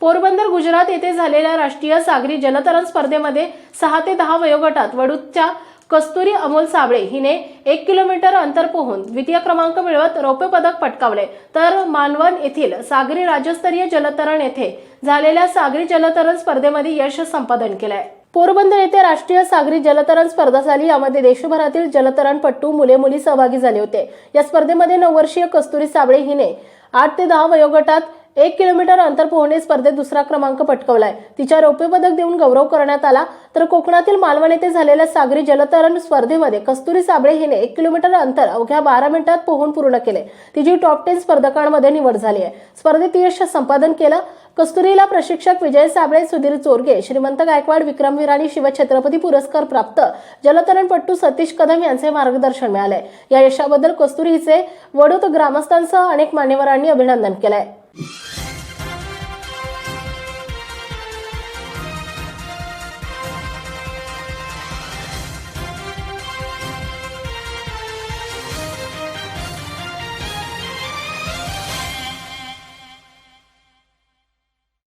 पोरबंदर गुजरात येथे झालेल्या राष्ट्रीय सागरी जलतरण स्पर्धेमध्ये सहा ते दहा वयोगटात वडूदच्या कस्तुरी अमोल साबळे हिने एक किलोमीटर अंतर पोहून द्वितीय क्रमांक मिळवत रौप्य पदक पटकावले. तर मालवण येथील सागरी राज्यस्तरीय जलतरण येथे झालेल्या सागरी जलतरण स्पर्धेमध्ये यश संपादन केलंय. पोरबंदर येथे राष्ट्रीय सागरी जलतरण स्पर्धा झाली. यामध्ये देशभरातील जलतरणपट्टू मुले मुली सहभागी झाले होते. या स्पर्धेमध्ये नऊ वर्षीय कस्तुरी साबळे हिने आठ ते दहा वयोगटात एक किलोमीटर अंतर पोहणे स्पर्धेत दुसरा क्रमांक पटकवलाय. तिच्या रौप्य पदक देऊन गौरव करण्यात आला. तर कोकणातील मालवण येथे झालेल्या सागरी जलतरण स्पर्धेमध्ये कस्तुरी साबळे हिने एक किलोमीटर अंतर अवघ्या बारा मिनिटात पोहून पूर्ण केले. तिची टॉप टेन स्पर्धकांमध्ये निवड झाली आहे. स्पर्धेत यश संपादन केलं. कस्तुरीला प्रशिक्षक विजय साबळे सुधीर चोरगे श्रीमंत गायकवाड विक्रमवीर आणि शिवछत्रपती पुरस्कार प्राप्त जलतरणपट्टू सतीश कदम यांचे मार्गदर्शन मिळाले. या यशाबद्दल कस्तुरी हिचे ग्रामस्थांसह अनेक मान्यवरांनी अभिनंदन केलंय. you